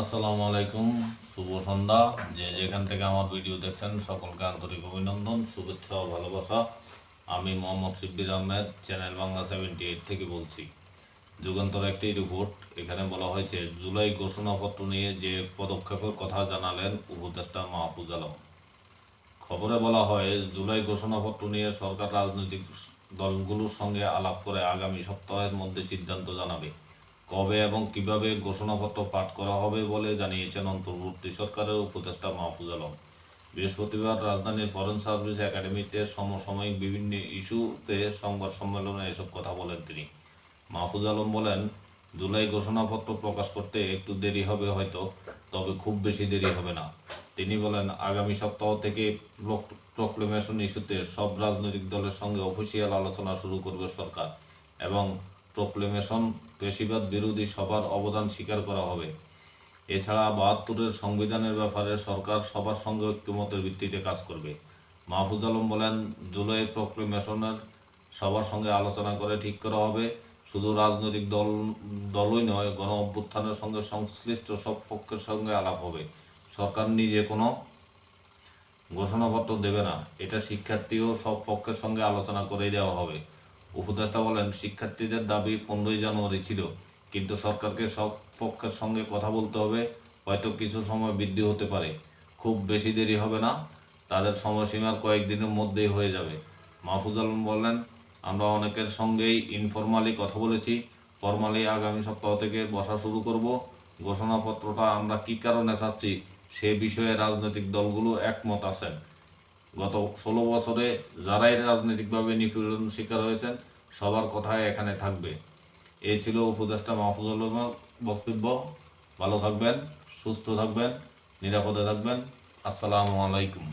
আসসালামু আলাইকুম, শুভ সন্ধ্যা। যে যেখান থেকে আমার ভিডিও দেখছেন, সকলকে আন্তরিক অভিনন্দন, শুভেচ্ছা ও ভালোবাসা। আমি Mohammad Shibbir Ahmed, channel Bangla seventy eight থেকে বলছি। যুগান্তর একটি রিপোর্ট এখানে বলা হয়েছে, জুলাই ঘোষণাপত্র নিয়ে যে পদক্ষেপের কথা জানালেন উপদেষ্টা মাহফুজ আলম। খবরে বলা হয়, জুলাই ঘোষণাপত্র নিয়ে সরকার রাজনৈতিক দলগুলোর সঙ্গে আলাপ করে আগামী সপ্তাহের মধ্যে সিদ্ধান্ত জানাবে। কবে এবং কীভাবে ঘোষণাপত্র পাঠ করা হবে বলে জানিয়েছেন অন্তর্বর্তী সরকারের উপদেষ্টা মাহফুজ আলম। বৃহস্পতিবার রাজধানীর ফরেন সার্ভিস একাডেমিতে সমসাময়িক বিভিন্ন ইস্যুতে সংবাদ সম্মেলনে এসব কথা বলেন তিনি। মাহফুজ আলম বলেন, জুলাই ঘোষণাপত্র প্রকাশ করতে একটু দেরি হবে হয়তো, তবে খুব বেশি দেরি হবে না। তিনি বলেন, আগামী সপ্তাহ থেকে প্রক্লেমেশন ইস্যুতে সব রাজনৈতিক দলের সঙ্গে অফিসিয়াল আলোচনা শুরু করবে সরকার এবং প্রক্লেমেশন পেশিবাদ বিরোধী সবার অবদান স্বীকার করা হবে। এছাড়া বাহাত্তরের সংবিধানের ব্যাপারে সরকার সবার সঙ্গে ঐক্যমতের ভিত্তিতে কাজ করবে। মাহফুজ আলম বলেন, জুলাই প্রক্লেমেশনের সবার সঙ্গে আলোচনা করে ঠিক করা হবে। শুধু রাজনৈতিক দল, দলই নয়, গণ অভ্যুত্থানের সঙ্গে সংশ্লিষ্ট সব পক্ষের সঙ্গে আলাপ হবে। সরকার নিজে কোনো ঘোষণাপত্র দেবে না। এটা শিক্ষার্থী ও সব পক্ষের সঙ্গে আলোচনা করেই দেওয়া হবে। উপদেষ্টা বলেন, শিক্ষার্থীদের দাবি পনেরোই জানুয়ারি ছিল, কিন্তু সরকারকে সব পক্ষের সঙ্গে কথা বলতে হবে, হয়তো কিছু সময় বৃদ্ধি হতে পারে। খুব বেশি দেরি হবে না, তাদের সময়সীমার কয়েকদিনের মধ্যেই হয়ে যাবে। মাহফুজ আলম বললেন, আমরা অনেকের সঙ্গেই ইনফরমালি কথা বলেছি ফর্মালি আগামী সপ্তাহ থেকে বসা শুরু করব। ঘোষণাপত্রটা আমরা কী কারণে চাচ্ছি, সে বিষয়ে রাজনৈতিক দলগুলো একমত আছেন। গত ষোলো বছরে যারাই রাজনৈতিকভাবে নিপীড়ন শিকার হয়েছেন, সবার কথাই এখানে থাকবে। এ ছিল উপদেষ্টা মাহফুজুল বক্তব্য। ভালো থাকবেন, সুস্থ থাকবেন, নিরাপদে থাকবেন। আসসালামু আলাইকুম।